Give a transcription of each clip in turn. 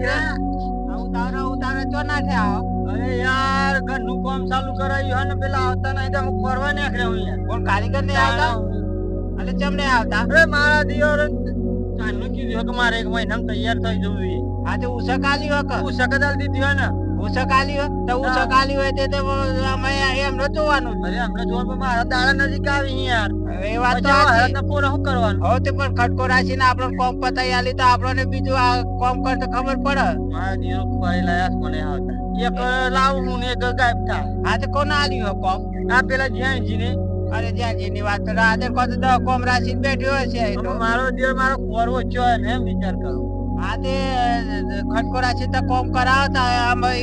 ઉતારો ઉતારો ચો ના થયા અરે યાર ઘરનું કામ ચાલુ કરાયું હે ને પેલા આવતા નહીં તો હું ફરવા નીકળ્યો હું યાર કોણ કારીગર ને આવતા એટલે ચમ ને આવતા? અરે મારા દિયોર ચાંદનું કીધું કે મારે એક મહિનામાં તૈયાર થઈ જવું આ તો ઉસક આલી હોય કે? હું દીધી હોય ને. ઉસક આલી હોય તો હા. ઉસક આલી હોય તે અમે એમ ન જોવાનું. અરે મારા દાડા નજીક આવી યાર. એ વાત તો. હેરાતના પોરે શું કરવાનું? હવે તે પણ ખટકો રાખીને આપણો કોમ પતાઈ આલી તો આપણને બીજું આ કોમ કરતો ખબર પડે. મારા લાયા મને આવતા એક લાવું હું ને ગાયબ થાય. આ તો કોને આલી હોય કોમ? આ પેલા જ્યાં જીને અરે જ્યાં જેની વાત તો કોતો કોમ રાખીને બેઠ્યો તો. મારો દેવ મારો ખોરવો ને એમ વિચાર કરું. આ તે ખટકો રાખીને તો કોમ કરાવતા આમ એ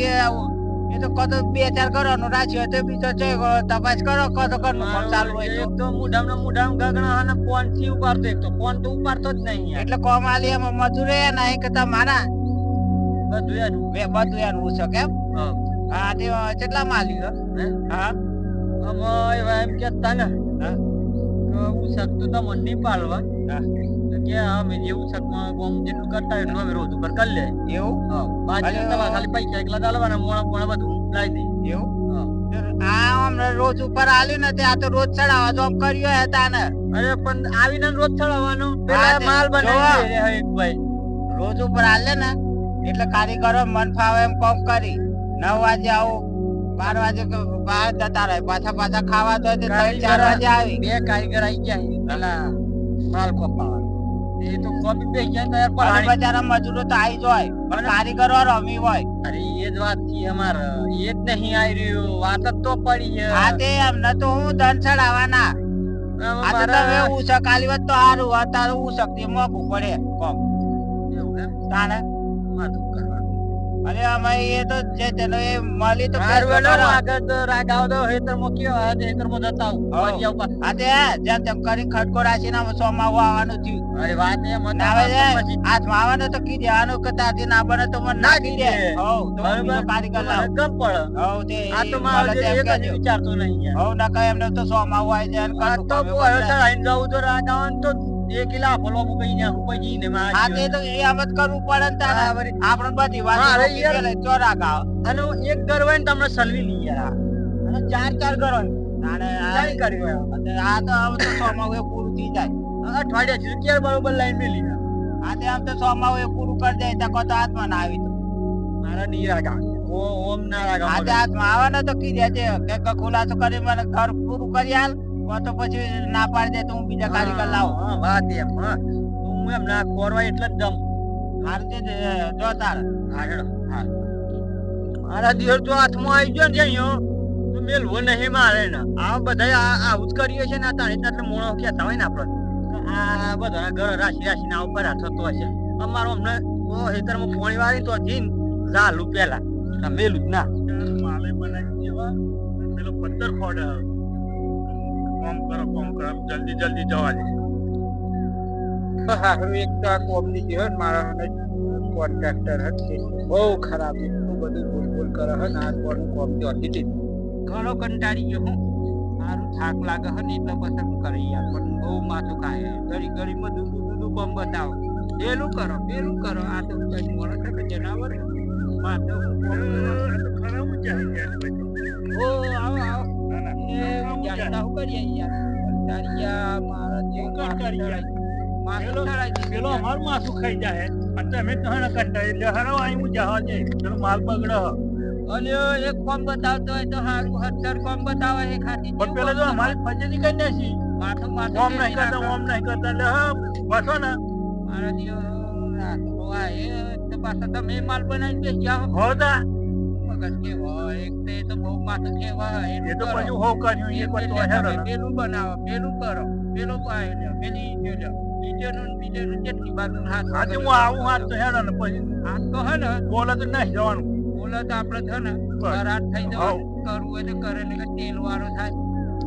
એ તો કદો બે ચાર કરવાનું રાખ્યો તો બીજો છે તપાસ કરો કદો કરનો ફોન ચાલુ હોય તો. એક તો મુઢામાં મુઢામાં ગગણા અને ફોનથી ઉપાડતો એક તો ફોન તો ઉપાડતો જ નહીં એટલે કોમ આલી એમાં મજૂરે નહીં કે તમારા? બધું યાર બે બધું યાર હું છે કેમ? હા. હા તે કેટલા માલ્યું હે? હા? અમે એમ કેતા ને હા. હું શકતું તો મન નહીં પાડવા. હા. કે અમે જેવું છે કોમ જેટલું કરતા એટલું અમે રોજ ઉપર કરી લે. એવું? હા બાકી તમારે ખાલી પૈસા એકલા ચાલવાના મોણા મોણા બધું લાવી દે એવું? આ હમણાં રોજ ઉપર આલ્યું ને તે તો રોજ ચડાવવા જોબ કર્યો હતા ને અરે પણ આવીને રોજ ચડાવવાનું? પેલા માલ બનાવી એક ભાઈ. રોજ ઉપર આલે ને એટલે કારીગરો મન ફાવે એમ કોમ કરી. નવ વાગે આવું બાર વાગે બહાર જતા રહે. પાછા પાછા ખાવા તો ત્રણ ચાર વાગે આવી. બે કારીગર આવી ગયા પેલા માલ કપાવા એ તો કોપી પે ગયા તૈયાર અને પલાળી બચારા મજૂરો તો આવી જ હોય. પણ કારીગરો રમી હોય. અરે એ જ વાત છે અમારે. એ જ નહીં આવી રહ્યું. વાત જ તો પડી છે. હા તે એમને તો હું ધન ચડાવવાના. આ તો તમે ઉસક આલી વાત તો સારું અત્યારે ઉસકથી મોંઘું પડે. કોમ. એવું એમ? તાણે? કરવાનું. અરે અમે એ તો જે તેનો એ માલી તો હારું ફેર તો આગળ તો રાગ આવતો હેતરમાં હેતર હેતરમાં જતા આવું. આ તે જેમ તેમ કરીને ખટકો રાખીને અમે સોમાં આવવાનું થયું. અરે વાત એ હતી, આવે છે પછી હાથમાં ને તો કી દેવાનું કે તારથી ના બને તો મને નાખી દે. હો તો હું બીજો કારીગર લાવ. કમ પડ. હો તે આ તો મારો એક જ વિચારતો નહીં હો ના કાય એમને તો સોમાં આવું જાય ને આ તો અમે બોય બદલાય. ચડાઈને તો રાગ આવે તો ફલો ને તે તો એ આમ કરવું પડે ને તારે. હા, બધી વાત મારે રોકી યાર- ગયેલી, ચોરાક આવે. અને એક ઘર ને તમને સલવી નહીં યાર અને ચાર ચાર ઘર હોય. આ- ચાર આ તો હવે તો સોમાં પૂરું થઈ જાય. અઠવાડિયા સુધી ક્યારે બરોબર લાઈન મેલી આ તે આમ તો સોમાં એ પૂરું કરી દે તો કોતો હાથમાં ના આવી તો. મારા નહીં રાગ ઓ ઓમ ના રાગ આ આવે. આવે ને તો કી છે કે ખુલાસો કરી મને ઘર પૂરું કરી કો તો પછી ના પાડી દે તો હું બીજા કારીગર લાવું. હા, વાત એમ હા. એમ ના કોરવા એટલે જ દમ. હારું તે જ, જો તાર. આગળ હા. મારા દિવસ તો હાથમાં આવી ગયો ને અહીંયા તો મેલવો નહીં મારે ને. આ બધા આ આવું જ કરીએ છે ને તાણી એટલે મોણો કહેતા હોય ને આપણે આ બધા ઘર રાશી રાશી ના ઉપર થતો હશે. અમારો અમને ઓ હેતરમાં પોણી વાળી તો જીન ઝાલું પેલા મેલું જ ના. માલે બનાવી દેવા પેલો પંદર ખોડ કોમ કરો કોમ કરો જલ્દી જલ્દી જવા દે. હારું એક તો આ કોમની જે હોય ને મારા કોન્ટ્રાક્ટર હતી બહુ ખરાબ એટલું બધું બોલ બોલ કરે હે ને આ કોનું કોમ તો હતી જ. ઘણો કંટાળી ગયો હું. મારું થાક લાગે હે ને એટલે પસંદ કરી યાર પણ બહુ માથું ખાય ઘડી ઘડીમાં દૂધું દૂધું કોમ બતાવો. પેલું કરો પેલું કરો આ તો કઈ મોડો છે કે જનાવર? માથું ખરાબ જાય ઓ આવો આવો. જાણતા હું કરીએ યાર મારા જેવું. પેલો-. અમારું માથું ખાઈ જાય. અને તમે કહે ને એટલે હરો અહીં હું જવા પેલો માલ બગડે. અલ્યો એક કોમ બતાવતો હોય તો સારું હત્તર કોમ બતાવે ખાતી. પણ પેલો જો અમારી કરી નાખી. માથું માથું ઓમ નહીં કરતા ઓમ નહીં કરતા. એટલે બસો ને. મારા દિયો રાત હોય તો પાછા તમે માલ બનાવી દે જ્યાં હોતા. મગજ કેવો હોય, એક તો તો બહુ માથું કેવા હોય, એ તો. પછી હો કર્યું એ પછી એટલે હેડો પેલું બનાવો પેલું કરો પેલું પાય લે પેલી ઈંટો લે બીજાનું બીજાનું કેટલી બાજુ હાથ આજે હું આવું હાથ તો હેરો ને પછી. હાથ તો હે ને બોલે તો નહીં જવાનું. બોલે તો આપણે છે ને રાત થઈ. જવાનું. કરવું હોય તો કરે ને તેલ વાળો થાય.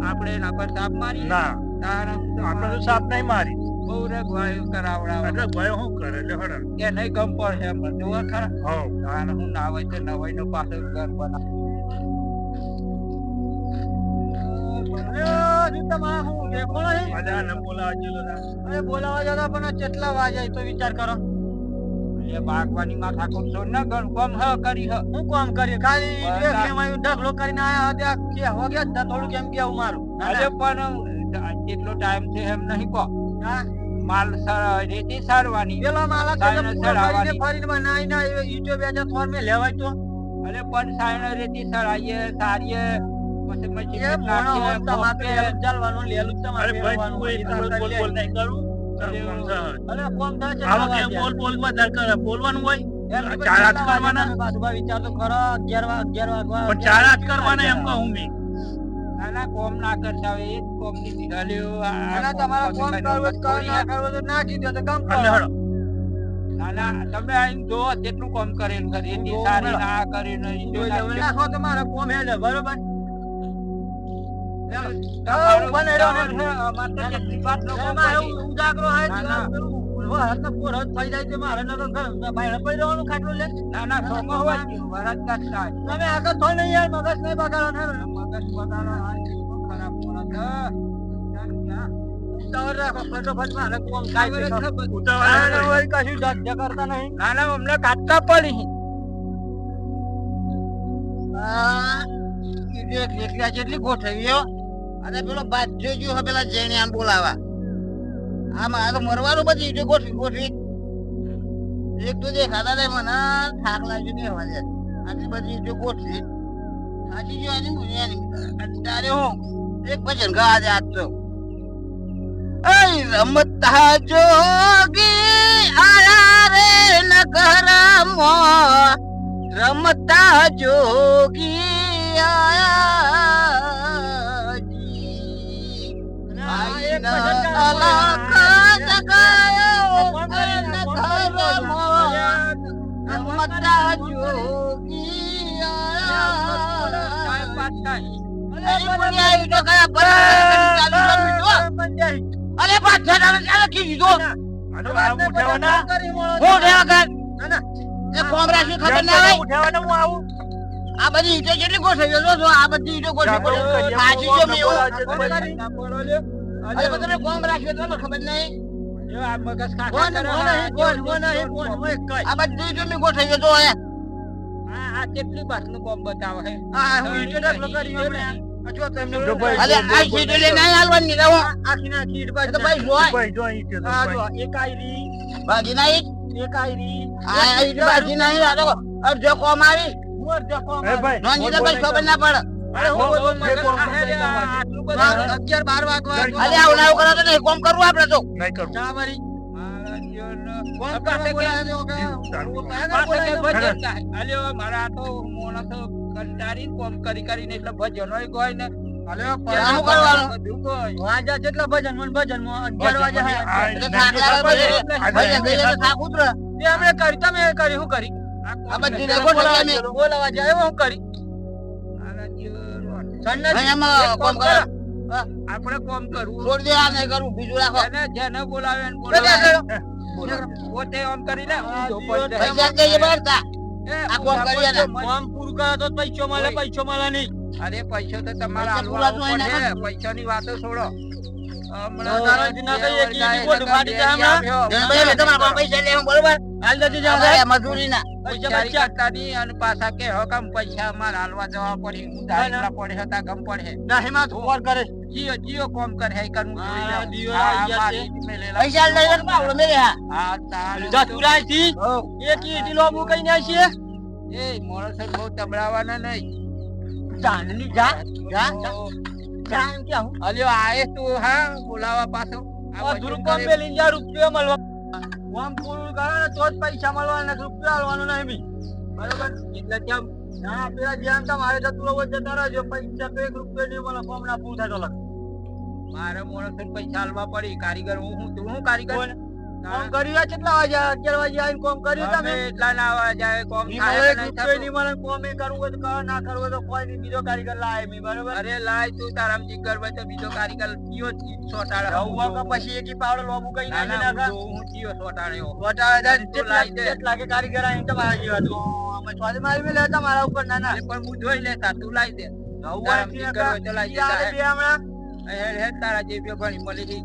આપણે એના પર સાપ મારી ના. તારા આપણે તો સાપ નહીં મારી બહુ રગવાયું કરાવડાવે એટલે શું કરે? એટલે હેડો. ને. નહીં ગમ પડે એમ. જોવા ખરા. હઉ. તારે હું ના હોય તો નવાઈ નું પાછું ઘર બનાવ. બોલાવા જેલો ના. અરે બોલાવા જતા પણ કેટલા વાગે તો વિચાર કરો. એ બાગવાની માથા કોમ છો ન ગણ કોમ હ કરી હ. હું કોમ કરી ખાલી એક લેવાયું ઢગલો કરીને આયા હતા કે હો ગયા? થોડું કેમ કેવું મારું. અરે પણ કેટલો ટાઈમ છે એમ નહીં કહો. હા, માલ રેતી સારવાની પેલો માલ ફરીને ફરીને ના ઈટો બેજા થોર મે લેવાય તો અરે પણ સાયણ રેતી સરાઈએ સારીએ પછી મચી તમારે કોકે. લેલું તમારે અરે ભાઈ તું એ તારે બોલ બોલ કરી. નહીં કરું અરે કોમ થાય છે. બોલ બોલ વધારે કરે બોલવાનું હોય ચાર હાથ કરવાના? વિચાર તો ખરો અગિયાર વાગ- અગિયાર વાગવા- પણ ચાર હાથ કરવાના એમ કહું મેં ના ના કોમ ના કરતા હોય અને તમારે તમે તો ના કરવું તો ના કીધું તો કામ કરો. ના ના તમે આઈને જોવો કેટલું કોમ કરેલું છે રેતી સારી ના કરીને ઈંટો જોઈ લેવું. નાખ્યો. નાખો તો કોમ હેડે, બરોબર? ચાલો. તમારું ઊભા નહીં રહો ને. ઉતાવળ છે, અમારે તો કેટલી વાત લોકો મારે કરી. ઉજાગરો હોય ના, તો ના. પેલું વરસાદનો કોરો જ થઈ જાય છે મારે નકર બહાર પડી રહેવાનું ખાટલું લે. ના ના સોમાં હોય જ, કાઢતા તમે આગળ યાર, મગજ નહીં બગાડો મગજ બગાડો, ખરાબ અમને કાઢતા પડી આ જેટલી ગોઠવીઓ અને પેલો બાજ્યો જો હે પેલા આમ બોલાવા આ તો મરવાનું બધી ઈડો ગોઠવી ગોઠવી એક તો દેખાતા નહીં મને થાક લાગ્યો નહીં હવે આટલી બધી ઈડો ગોઠવી સાચી જો આની મુનિયાની તારે હું એક ભજન ગા આજે આજો રમતા જોગી આયા રે નગરમાં રમતા જોગી આયા બરાબર ચાલુ અરે પાછા ચાલે. હું કર ના, ના. એ કોમરા શું ખબર ના હોય? ઉઠાવવાના હું આવું. આ બધી ઈંટો કેટલી ગોઠવી જો જો આ બધી ઈંટો ગોઠવી જાગો, સાચી જો મેં કોમ અરે રાખ્યો ખબર નહીં. આ મગજ. આ બધી મેં ગોઠવી જો આ બતાવે? આ હું ઈંટો ઢગલો કરી અગિયાર બાર વાગવા કોમ કરવું તો. નહીં આ પાસે કરવા તો કે પાસે કે ભજન ગાય. અલ્યો, મારા તો માણસો કંટાળીને કોમ કરી કરીને એટલે ભજનો ગોય ને. અલ્યો, આનું કરવાનું. વાજા જેટલા ભજન મને ભજનમાં અગિયાર વાગે ભજન હા, મને એટલે આ થાક લાગે પછી આ ભાઈ ગઈ તો થાક ઉતરે. તે અમે કરી તમે કરી શું કરી? આ બધી ને ગોઠવી અમે બોલાવા જાય હું કરી? મારા જીવનનો સન્નત ભાઈ આમાં કોમ આપણે કોમ કરવું. છોડી દે આ નહીં કરવું બીજું રાખો. જેને બોલાવે એને બોલાવે. પોતે આમ કરી લે. પૈસા આ કોમ કરી ને. કરો તો પૈસો મળે પૈસો મળે નહીં. અરે પૈસો તો તમારે પૈસા પૂરા તો આલવા હોય ને. પડે પૈસાની વાતો છોડો પૈસા લે લઈ લે મેરે હા. હા, તારું જા તો- તુરાયથી એક ઈટી લોબુ કઈ ના છે? એ માણસો બહુ તબડાવાના નહીં. જાનની જા જા જા. એમ કે હું? અલ્યો આયે તું હા બોલાવા પાછો. આ રૂપિયો મળવા. આમ પૂરું કરે ને તો જ પૈસા મળવાના રૂપિયો આલવાનો નહીં બી. બરોબર? એટલે ના પેલા જેમ તમારે જતું રહો જતા રહેજો પૈસા તો એક રૂપિયો નહીં મળે કોમ ના થાય તો મારે માણસો પૈસા હાલવા પડી. કારીગર હું હું તું હું કારીગર? કોમ કર્યું કેટલા વાગે અગિયાર વાગે આવીને કોમ કર્યું તમે? એટલા ના વાગે કોમ થાય નહીં. નહીં કોમ એ કરવું હોય તો કર ના કરવું હોય તો કોઈ નહીં. બીજો કારીગર લાવે મી બરોબર? અરે લાય તું તારામ જીગર હોય તો બીજો કારીગર કયો સોટાડે? જવું કે પછી એકી પાવડો લોબુ કઈ ના ના હું હું કયો સોટાડ્યો? જાય તું જેટલા દે. જેટલા કે કારીગર આવીને તમારા જેવા તો. અમે સ્વાદી મારી મેલે તમારા ઉપર ના ના. પણ હું જોઈ લેતા તું લાય દે. જવું કે તો લાય દે બે હમણાં. હેડ તારા જે ભણી મળી ગઈ.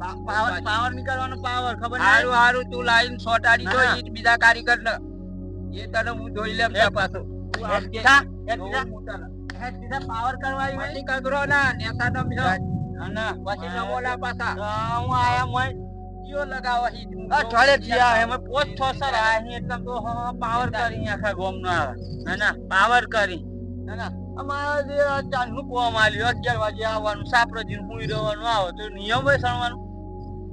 પાવર પાવર નીકળવાનો પાવર ખબર હારું હારું તું લાઈન સોટાડી ના. ઈ બીજા કારીગર ને એ તને હું જોઈ લેમ છે પાછો પાવર કરવા આવી હોય. કગરો ના નેતા નમ છો. ના. પછી ન બોલા પાછા હું આયા મય જીઓ લગાવો હી થોડે જીયા હે, મેં પોચ છો સર આ હી એકદમ તો હ, હ, પાવર કરી આખા ગોમનો આવે. ના, ના, પાવર કરી. ના, ના. અમારે જે ચાંદનું કોમ આવ્યું અગિયાર વાગે આવવાનું, સાપરોજીને હુઈ રહેવાનું આવે તો નિયમ હોય સણવાનું.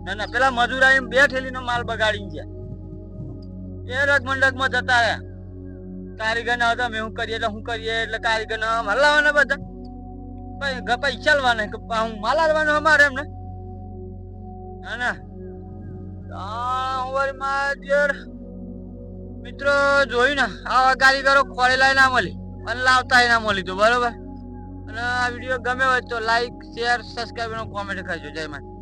ના, ના, પેલા મજૂર આવીને બે થેલીનો માલ બગાડી ગયા. એ રગમંડકમાં જતા રહ્યા. કારીગર ના હતા, હું કરીએ એટલે હું કરીએ એટલે કારીગર ના હલાવાના બધા. ભાઈ પૈસા ચાલવાના કે હું માલ આવવાનો અમારે એમને. ના ના. મિત્રો જોયું ને આવા કારીગરો ખોળેલા ના મળી. અને લાવતા ના મળી તો બરોબર? અને આ વીડિયો ગમે હોય તો લાઈક શેર સબસ્ક્રાઈબ કોમેન્ટ કરજો જય માતા